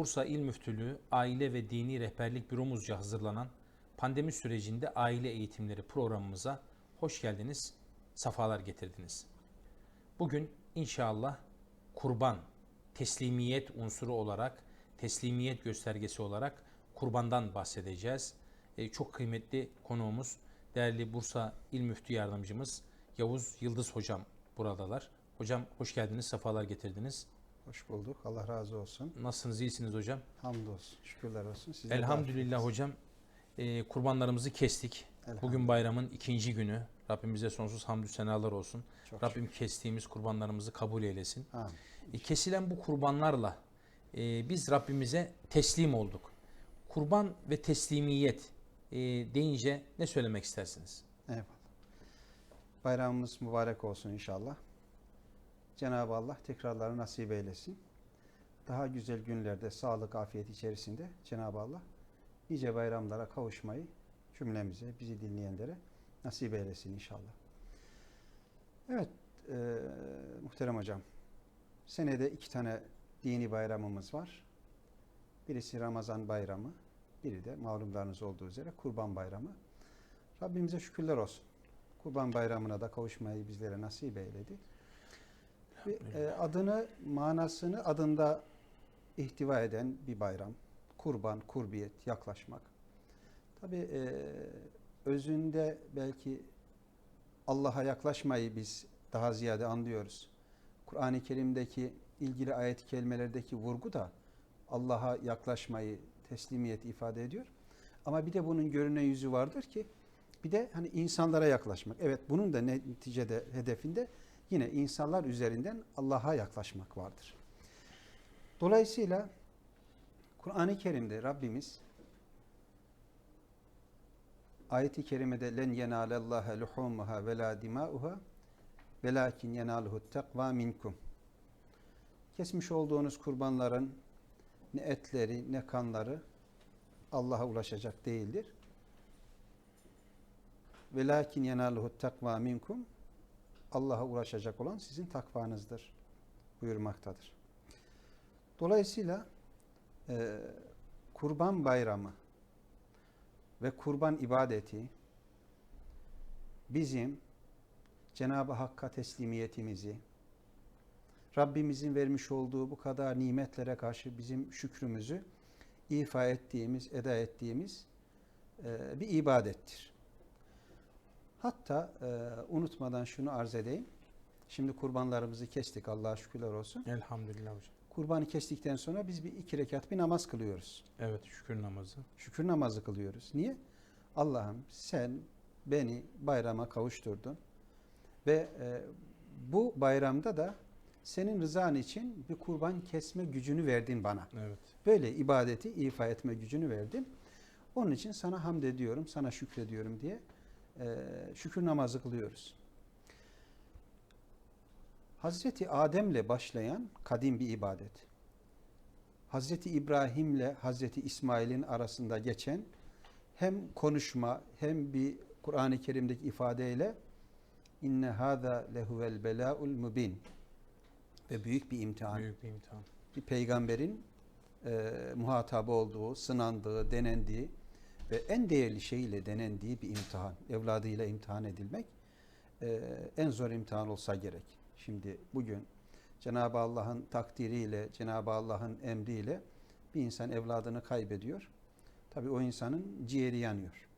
Bursa İl Müftülüğü Aile ve Dini Rehberlik Büromuzca hazırlanan pandemi sürecinde aile eğitimleri programımıza hoş geldiniz, safalar getirdiniz. Bugün inşallah kurban, teslimiyet unsuru olarak, teslimiyet göstergesi olarak kurbandan bahsedeceğiz. Ee, çok kıymetli konuğumuz, değerli Bursa İl Müftü Yardımcımız Yavuz Yıldız Hocam buradalar. Hocam hoş geldiniz, safalar getirdiniz. Hoş bulduk. Allah razı olsun. Nasılsınız, iyisiniz hocam? Hamdolsun. Şükürler olsun. Size Elhamdülillah hocam. Ee, kurbanlarımızı kestik. Bugün bayramın ikinci günü. Rabbimize sonsuz hamdü senalar olsun. Çok Rabbim kestiğimiz kurbanlarımızı kabul eylesin. Amin. E, kesilen bu kurbanlarla e, biz Rabbimize teslim olduk. Kurban ve teslimiyet e, deyince ne söylemek istersiniz? Eyvallah. Bayramımız mübarek olsun inşallah. Cenab-ı Allah tekrarları nasip eylesin. Daha güzel günlerde sağlık, afiyet içerisinde Cenab-ı Allah nice bayramlara kavuşmayı cümlemize, bizi dinleyenlere nasip eylesin inşallah. Evet, e, muhterem hocam. Senede iki tane dini bayramımız var. Birisi Ramazan bayramı, biri de malumlarınız olduğu üzere Kurban bayramı. Rabbimize şükürler olsun. Kurban bayramına da kavuşmayı bizlere nasip eyledi. Ve, e, adını, manasını adında ihtiva eden bir bayram. Kurban, kurbiyet, yaklaşmak. Tabi özünde belki Allah'a yaklaşmayı biz daha ziyade anlıyoruz. Kur'an-ı Kerim'deki ilgili ayet-i kelimelerdeki vurgu da Allah'a yaklaşmayı, teslimiyet ifade ediyor. Ama bir de bunun görünen yüzü vardır ki bir de hani insanlara yaklaşmak. Evet bunun da neticede hedefinde yine insanlar üzerinden Allah'a yaklaşmak vardır. Dolayısıyla Kur'an-ı Kerim'de Rabbimiz ayeti kerimede len yenalallaha luhumuha ve la dimauha velakin yenaluhu takva minkum. Kesmiş olduğunuz kurbanların ne etleri ne kanları Allah'a ulaşacak değildir. Velakin yenaluhu takva minkum. Allah'a ulaşacak olan sizin takvanızdır buyurmaktadır. Dolayısıyla e, kurban bayramı ve kurban ibadeti bizim Cenab-ı Hakk'a teslimiyetimizi, Rabbimizin vermiş olduğu bu kadar nimetlere karşı bizim şükrümüzü ifa ettiğimiz, eda ettiğimiz e, bir ibadettir. Hatta e, unutmadan şunu arz edeyim. Şimdi kurbanlarımızı kestik Allah'a şükürler olsun. Elhamdülillah hocam. Kurbanı kestikten sonra biz bir iki rekat bir namaz kılıyoruz. Evet şükür namazı. Şükür namazı kılıyoruz. Niye? Allah'ım sen beni bayrama kavuşturdun. Ve e, bu bayramda da senin rızan için bir kurban kesme gücünü verdin bana. Evet. Böyle ibadeti ifa etme gücünü verdin. Onun için sana hamd ediyorum, sana şükrediyorum diye şükür namazı kılıyoruz. Hazreti Adem'le başlayan kadim bir ibadet. Hazreti İbrahim'le Hazreti İsmail'in arasında geçen hem konuşma hem bir Kur'an-ı Kerim'deki ifadeyle inne hâzâ lehuvel belâul mubin ve büyük bir imtihan Büyük bir imtihan. bir peygamberin e, muhatabı olduğu, sınandığı, denendiği ve en değerli şeyle denendiği bir imtihan. Evladıyla imtihan edilmek e, en zor imtihan olsa gerek. Şimdi bugün Cenab-ı Allah'ın takdiriyle, Cenab-ı Allah'ın emriyle bir insan evladını kaybediyor. Tabii o insanın ciğeri yanıyor.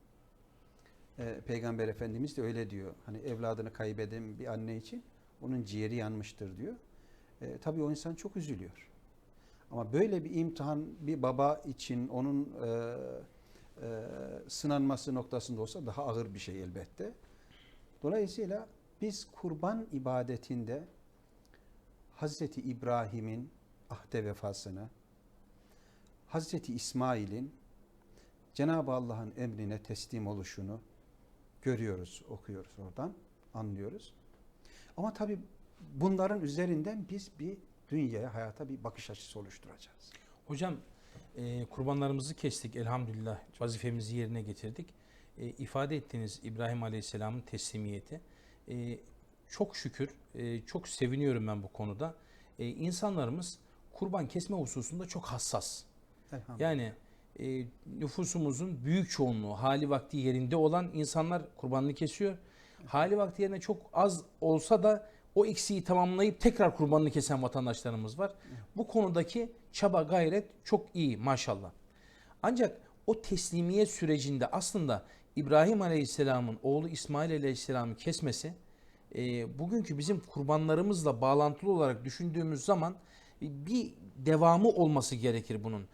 E, Peygamber Efendimiz de öyle diyor. Hani evladını kaybeden bir anne için onun ciğeri yanmıştır diyor. E, tabii o insan çok üzülüyor. Ama böyle bir imtihan bir baba için onun e, e, sınanması noktasında olsa daha ağır bir şey elbette. Dolayısıyla biz kurban ibadetinde Hazreti İbrahim'in ahde vefasını, Hazreti İsmail'in Cenab-ı Allah'ın emrine teslim oluşunu görüyoruz, okuyoruz oradan, anlıyoruz. Ama tabii bunların üzerinden biz bir dünyaya, hayata bir bakış açısı oluşturacağız. Hocam e, kurbanlarımızı kestik elhamdülillah vazifemizi yerine getirdik. E, ifade ettiğiniz İbrahim Aleyhisselam'ın teslimiyeti e, çok şükür e, çok seviniyorum ben bu konuda. E, insanlarımız kurban kesme hususunda çok hassas. Yani e, nüfusumuzun büyük çoğunluğu hali vakti yerinde olan insanlar kurbanını kesiyor. Hali vakti yerine çok az olsa da o eksiği tamamlayıp tekrar kurbanını kesen vatandaşlarımız var. Bu konudaki çaba gayret çok iyi maşallah. Ancak o teslimiyet sürecinde aslında İbrahim Aleyhisselam'ın oğlu İsmail Aleyhisselam'ı kesmesi e, bugünkü bizim kurbanlarımızla bağlantılı olarak düşündüğümüz zaman e, bir devamı olması gerekir bunun.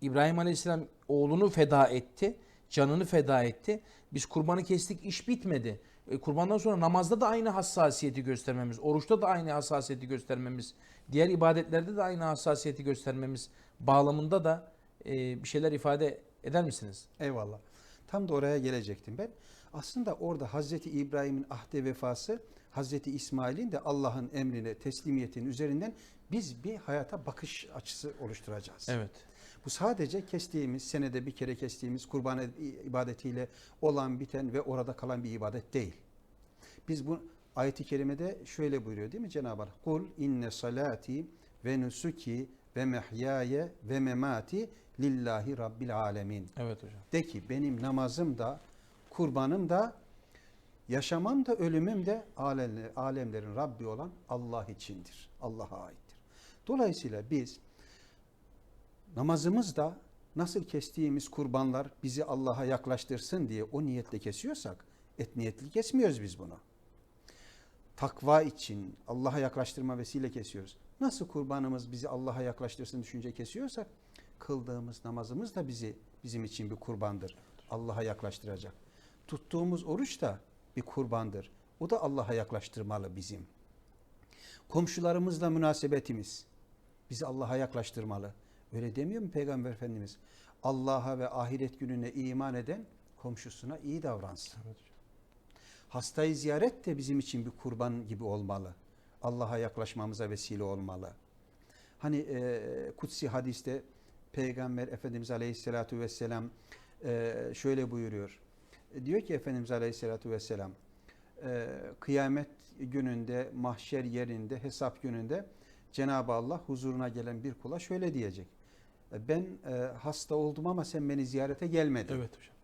İbrahim Aleyhisselam oğlunu feda etti, canını feda etti. Biz kurbanı kestik, iş bitmedi. E, kurbandan sonra namazda da aynı hassasiyeti göstermemiz, oruçta da aynı hassasiyeti göstermemiz, diğer ibadetlerde de aynı hassasiyeti göstermemiz bağlamında da e, bir şeyler ifade eder misiniz? Eyvallah. Tam da oraya gelecektim ben. Aslında orada Hazreti İbrahim'in ahde vefası, Hazreti İsmail'in de Allah'ın emrine teslimiyetinin üzerinden biz bir hayata bakış açısı oluşturacağız. Evet. Bu sadece kestiğimiz, senede bir kere kestiğimiz kurban ibadetiyle olan biten ve orada kalan bir ibadet değil. Biz bu ayeti kerimede şöyle buyuruyor değil mi Cenab-ı Hak? Kul inne salati ve nusuki ve mehyaye ve memati lillahi rabbil alemin. Evet hocam. De ki benim namazım da kurbanım da yaşamam da ölümüm de alemler- alemlerin Rabbi olan Allah içindir. Allah'a aittir. Dolayısıyla biz namazımız da nasıl kestiğimiz kurbanlar bizi Allah'a yaklaştırsın diye o niyetle kesiyorsak et niyetli kesmiyoruz biz bunu. Takva için Allah'a yaklaştırma vesile kesiyoruz. Nasıl kurbanımız bizi Allah'a yaklaştırsın düşünce kesiyorsak kıldığımız namazımız da bizi bizim için bir kurbandır. Allah'a yaklaştıracak. Tuttuğumuz oruç da bir kurbandır. O da Allah'a yaklaştırmalı bizim. Komşularımızla münasebetimiz bizi Allah'a yaklaştırmalı. Öyle demiyor mu Peygamber Efendimiz? Allah'a ve ahiret gününe iman eden komşusuna iyi davransın. Evet. Hastayı ziyaret de bizim için bir kurban gibi olmalı. Allah'a yaklaşmamıza vesile olmalı. Hani e, kutsi hadiste Peygamber Efendimiz Aleyhisselatü Vesselam e, şöyle buyuruyor. E, diyor ki Efendimiz Aleyhisselatü Vesselam e, kıyamet gününde, mahşer yerinde, hesap gününde Cenab-ı Allah huzuruna gelen bir kula şöyle diyecek. E, Ben e, hasta oldum ama sen beni ziyarete gelmedin. Evet hocam.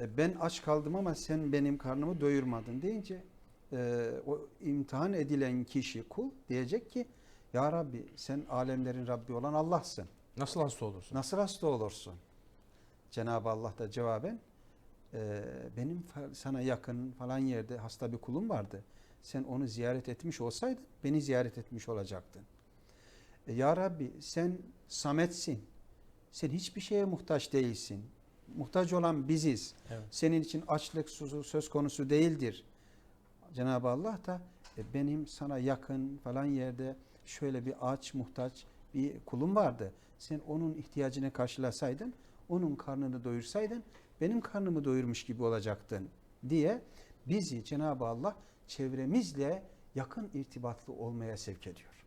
E, ben aç kaldım ama sen benim karnımı doyurmadın deyince e, o imtihan edilen kişi kul diyecek ki Ya Rabbi sen alemlerin Rabbi olan Allah'sın. Nasıl hasta olursun? Nasıl hasta olursun? Cenab-ı Allah da cevaben e, benim sana yakın falan yerde hasta bir kulum vardı. Sen onu ziyaret etmiş olsaydın beni ziyaret etmiş olacaktın. E, ya Rabbi sen sametsin. Sen hiçbir şeye muhtaç değilsin. Muhtaç olan biziz. Evet. Senin için açlık suzu söz konusu değildir. Cenab-ı Allah da e, benim sana yakın falan yerde şöyle bir aç muhtaç bir kulum vardı. Sen onun ihtiyacını karşılasaydın, onun karnını doyursaydın, benim karnımı doyurmuş gibi olacaktın diye bizi Cenab-ı Allah çevremizle yakın irtibatlı olmaya sevk ediyor.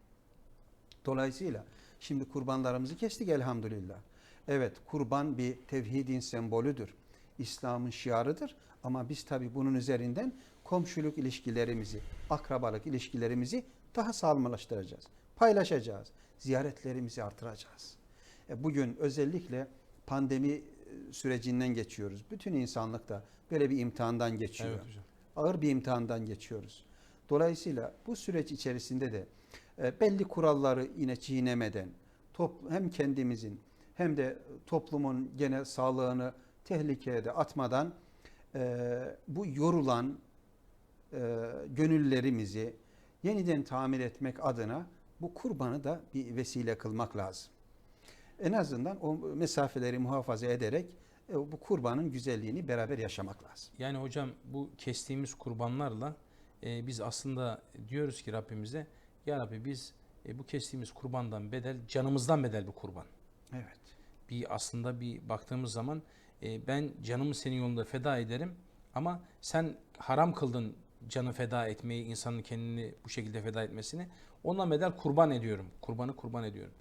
Dolayısıyla şimdi kurbanlarımızı kestik elhamdülillah. Evet kurban bir tevhidin sembolüdür. İslam'ın şiarıdır ama biz tabi bunun üzerinden komşuluk ilişkilerimizi, akrabalık ilişkilerimizi daha sağlamlaştıracağız. Paylaşacağız. Ziyaretlerimizi artıracağız. E, Bugün özellikle pandemi e, sürecinden geçiyoruz. Bütün insanlık da böyle bir imtihandan geçiyor Evet hocam. ağır bir imtihandan geçiyoruz. Dolayısıyla bu süreç içerisinde de belli kuralları yine çiğnemeden hem kendimizin hem de toplumun gene sağlığını tehlikeye de atmadan e, bu yorulan e, gönüllerimizi yeniden tamir etmek adına bu kurbanı da bir vesile kılmak lazım. En azından o mesafeleri muhafaza ederek e, bu kurbanın güzelliğini beraber yaşamak lazım. Yani hocam bu kestiğimiz kurbanlarla e, biz aslında diyoruz ki Rabbimize ya Rabbi biz e, bu kestiğimiz kurbandan bedel canımızdan bedel bir kurban. Evet. Bir aslında bir baktığımız zaman e, ben canımı senin yolunda feda ederim ama sen haram kıldın canı feda etmeyi, insanın kendini bu şekilde feda etmesini. Ondan bedel kurban ediyorum. Kurbanı kurban ediyorum.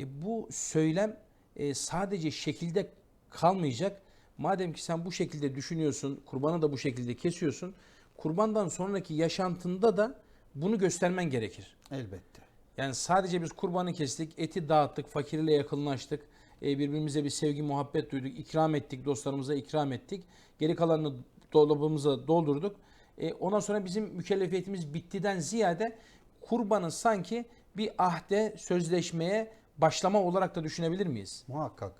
E, bu söylem e, sadece şekilde kalmayacak. Madem ki sen bu şekilde düşünüyorsun, kurbanı da bu şekilde kesiyorsun, kurbandan sonraki yaşantında da bunu göstermen gerekir. Elbette. Yani sadece biz kurbanı kestik, eti dağıttık, fakirle yakınlaştık. e, birbirimize bir sevgi, muhabbet duyduk, ikram ettik, dostlarımıza ikram ettik. Geri kalanını dolabımıza doldurduk. E, ondan sonra bizim mükellefiyetimiz bittiden ziyade kurbanı sanki bir ahde, sözleşmeye başlama olarak da düşünebilir miyiz? Muhakkak.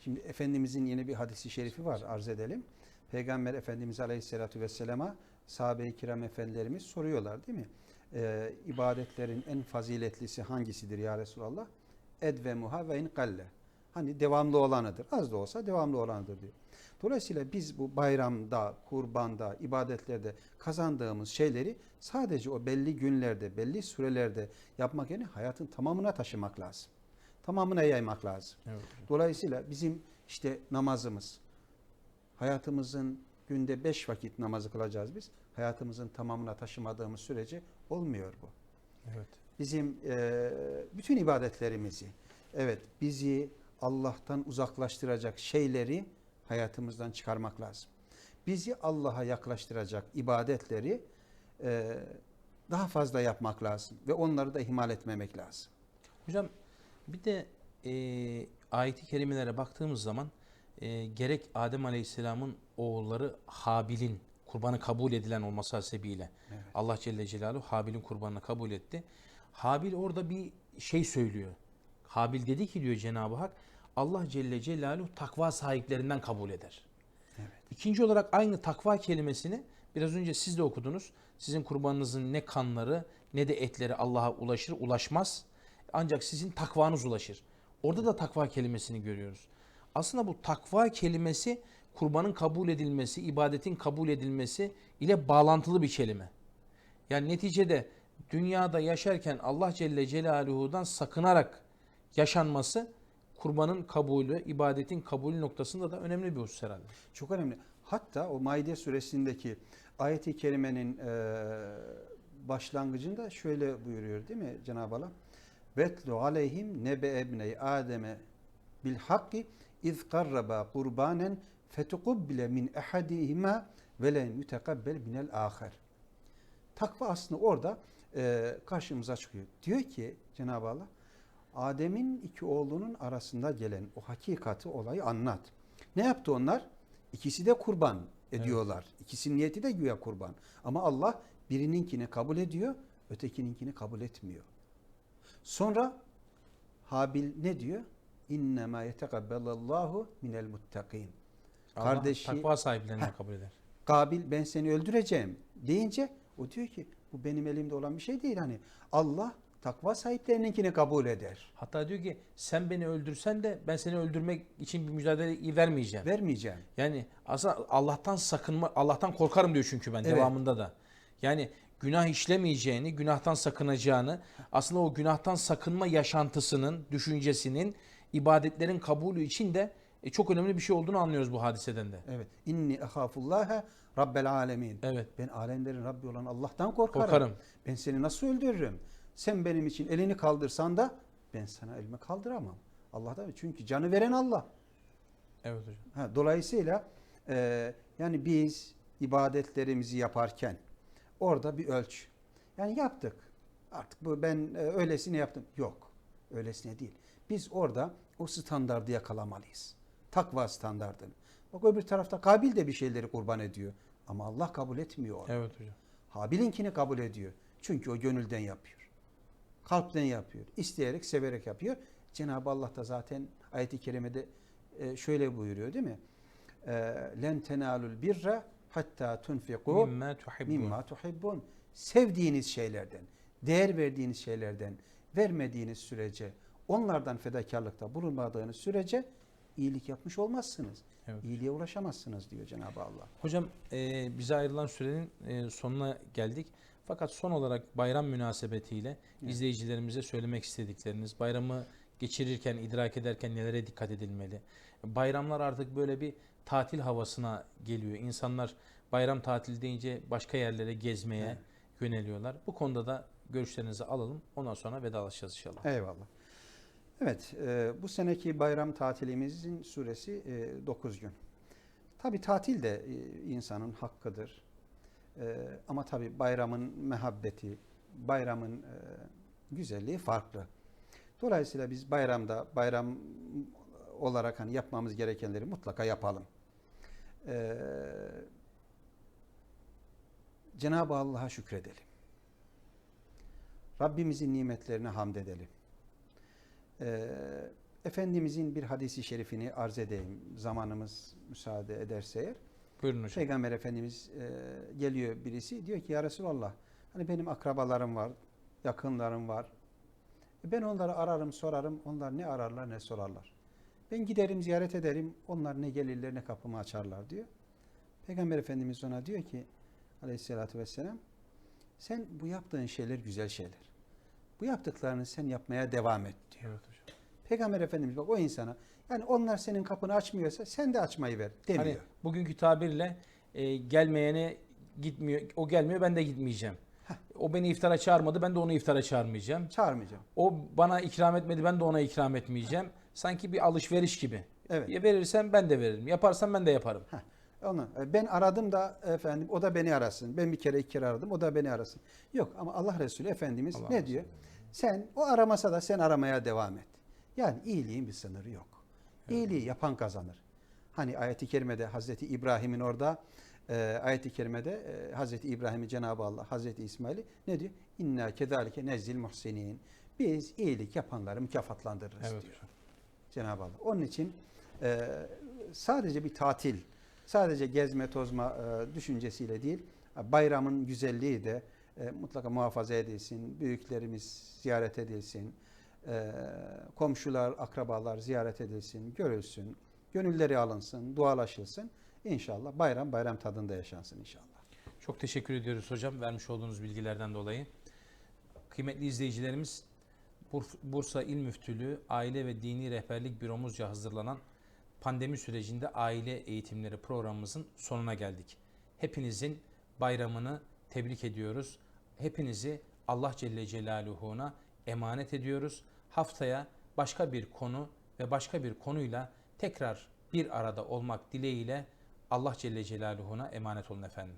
Şimdi Efendimizin yeni bir hadisi şerifi var arz edelim. Peygamber Efendimiz Aleyhisselatü Vesselam'a sahabe-i kiram efendilerimiz soruyorlar değil mi? Ee, ibadetlerin en faziletlisi hangisidir ya Resulallah? Edvemuha ve in kalle. Hani devamlı olanıdır. Az da olsa devamlı olanıdır diyor. Dolayısıyla biz bu bayramda, kurbanda, ibadetlerde kazandığımız şeyleri sadece o belli günlerde, belli sürelerde yapmak yerine hayatın tamamına taşımak lazım. Tamamına yaymak lazım. Evet. Dolayısıyla bizim işte namazımız, hayatımızın günde beş vakit namazı kılacağız biz. Hayatımızın tamamına taşımadığımız sürece olmuyor bu. Evet. Bizim e, bütün ibadetlerimizi, evet bizi Allah'tan uzaklaştıracak şeyleri hayatımızdan çıkarmak lazım. Bizi Allah'a yaklaştıracak ibadetleri e, daha fazla yapmak lazım ve onları da ihmal etmemek lazım. Hocam bir de e, ayet-i kerimelere baktığımız zaman e, gerek Adem Aleyhisselam'ın oğulları Habil'in kurbanı kabul edilen olması hasebiyle Evet. Allah Celle Celaluhu Habil'in kurbanını kabul etti. Habil orada bir şey söylüyor. Habil dedi ki diyor Cenab-ı Hak Allah Celle Celaluhu takva sahiplerinden kabul eder. Evet. İkinci olarak aynı takva kelimesini biraz önce siz de okudunuz. Sizin kurbanınızın ne kanları ne de etleri Allah'a ulaşır, ulaşmaz. Ancak sizin takvanız ulaşır. Orada da takva kelimesini görüyoruz. Aslında bu takva kelimesi kurbanın kabul edilmesi, ibadetin kabul edilmesi ile bağlantılı bir kelime. Yani neticede dünyada yaşarken Allah Celle Celaluhu'dan sakınarak yaşanması kurbanın kabulü, ibadetin kabulü noktasında da önemli bir husus herhalde. Çok önemli. Hatta o Maide suresindeki ayeti kerimenin e, başlangıcında şöyle buyuruyor değil mi Cenab-ı Allah? Vetlu aleyhim nebe ebney Adem'e bil hakki iz karraba kurbanen fetukubbile min ehadihima ve len yutekabbel minel ahar. Takva aslında orada e, karşımıza çıkıyor. Diyor ki Cenab-ı Allah Adem'in iki oğlunun arasında gelen o hakikati olayı anlat. Ne yaptı onlar? İkisi de kurban ediyorlar. İkisinin niyeti de güya kurban. Ama Allah birininkini kabul ediyor, ötekininkini kabul etmiyor. Sonra Habil ne diyor? İnnemâ yetekabbelallahu minel muttakin. Kardeşi takva sahiplerinden kabul eder. Kabil ben seni öldüreceğim deyince o diyor ki bu benim elimde olan bir şey değil hani Allah takva sahiplerinkini kabul eder. Hatta diyor ki sen beni öldürsen de ben seni öldürmek için bir mücadele vermeyeceğim. Vermeyeceğim. Yani aslında Allah'tan sakınma, Allah'tan korkarım diyor çünkü ben Evet. devamında da. Yani günah işlemeyeceğini, günahtan sakınacağını, aslında o günahtan sakınma yaşantısının, düşüncesinin, ibadetlerin kabulü için de e, çok önemli bir şey olduğunu anlıyoruz bu hadiseden de. Evet. İnni ehafullaha rabbel alemin. Evet. Ben alemlerin Rabbi olan Allah'tan korkarım. Korkarım. Ben seni nasıl öldürürüm? Sen benim için elini kaldırsan da ben sana elimi kaldıramam. Allah'tan çünkü canı veren Allah. Evet hocam. Ha, dolayısıyla e, yani biz ibadetlerimizi yaparken orada bir ölç. Yani yaptık. Artık bu ben e, öylesine yaptım. Yok. Öylesine değil. Biz orada o standardı yakalamalıyız. Takva standardını. Bak öbür tarafta Kabil de bir şeyleri kurban ediyor. Ama Allah kabul etmiyor onu. Evet hocam. Habil'inkini kabul ediyor. Çünkü o gönülden yapıyor. Kalpten yapıyor. İsteyerek, severek yapıyor. Cenab-ı Allah da zaten ayet-i kerimede e, şöyle buyuruyor değil mi? E, Len tenalul birra hatta tunfiku mimma tuhibbun. Sevdiğiniz şeylerden, değer verdiğiniz şeylerden vermediğiniz sürece, onlardan fedakarlıkta bulunmadığınız sürece iyilik yapmış olmazsınız. Evet. İyiliğe ulaşamazsınız diyor Cenab-ı Allah. Hocam e, bize ayrılan sürenin e, sonuna geldik. Fakat son olarak bayram münasebetiyle Evet. izleyicilerimize söylemek istedikleriniz, bayramı geçirirken, idrak ederken nelere dikkat edilmeli? Bayramlar artık böyle bir tatil havasına geliyor. İnsanlar bayram tatili deyince başka yerlere gezmeye Evet. yöneliyorlar. Bu konuda da görüşlerinizi alalım. Ondan sonra vedalaşacağız inşallah. Eyvallah. Evet, e, bu seneki bayram tatilimizin süresi 9 gün. Tabi tatil de e, insanın hakkıdır. E, ama tabi bayramın mehabbeti, bayramın e, güzelliği farklı. Dolayısıyla biz bayramda bayram olarak hani yapmamız gerekenleri mutlaka yapalım. Ee, Cenab-ı Allah'a şükredelim. Rabbimizin nimetlerine hamd edelim. Ee, Efendimizin bir hadisi şerifini arz edeyim. Zamanımız müsaade ederse eğer. Buyurun hocam. Peygamber Efendimiz e, geliyor birisi diyor ki ya Resulallah hani benim akrabalarım var, yakınlarım var. E, Ben onları ararım, sorarım. Onlar ne ararlar ne sorarlar. Ben giderim ziyaret ederim. Onlar ne gelirler ne kapımı açarlar diyor. Peygamber Efendimiz ona diyor ki aleyhissalatü vesselam sen bu yaptığın şeyler güzel şeyler. Bu yaptıklarını sen yapmaya devam et diyor. Evet hocam. Peygamber Efendimiz bak o insana yani onlar senin kapını açmıyorsa sen de açmayı ver demiyor. Hani bugünkü tabirle e, gelmeyene gitmiyor, o gelmiyor ben de gitmeyeceğim. O beni iftara çağırmadı ben de onu iftara çağırmayacağım. Çağırmayacağım. O bana ikram etmedi ben de ona ikram etmeyeceğim. Sanki bir alışveriş gibi. Evet. Ya verirsen ben de veririm. Yaparsam ben de yaparım. Onu e, ben aradım da efendim o da beni arasın. Ben bir kere iki kere aradım o da beni arasın. Yok ama Allah Resulü Efendimiz Allah ne Resulü. diyor? Sen o aramasa da sen aramaya devam et. Yani iyiliğin bir sınırı yok. İyiliği yapan kazanır. Hani ayeti kerimede Hazreti İbrahim'in orada e, ayeti kerimede e, Hazreti İbrahim'i Cenab-ı Allah Hazreti İsmail'i ne diyor? İnna kezalike nezzil muhsinin. Biz iyilik yapanları mükafatlandırırız Evet diyor. Cenab-ı Allah. Onun için e, sadece bir tatil, sadece gezme tozma e, düşüncesiyle değil, bayramın güzelliği de e, mutlaka muhafaza edilsin, büyüklerimiz ziyaret edilsin, e, komşular, akrabalar ziyaret edilsin, görülsün, gönülleri alınsın, dualaşılsın. İnşallah bayram bayram tadında yaşansın inşallah. Çok teşekkür ediyoruz hocam vermiş olduğunuz bilgilerden dolayı. Kıymetli izleyicilerimiz Bur- Bursa İl Müftülüğü Aile ve Dini Rehberlik Büromuzca hazırlanan pandemi sürecinde aile eğitimleri programımızın sonuna geldik. Hepinizin bayramını tebrik ediyoruz. Hepinizi Allah Celle Celaluhu'na emanet ediyoruz. Haftaya başka bir konu ve başka bir konuyla tekrar bir arada olmak dileğiyle Allah Celle Celaluhu'na emanet olun efendim.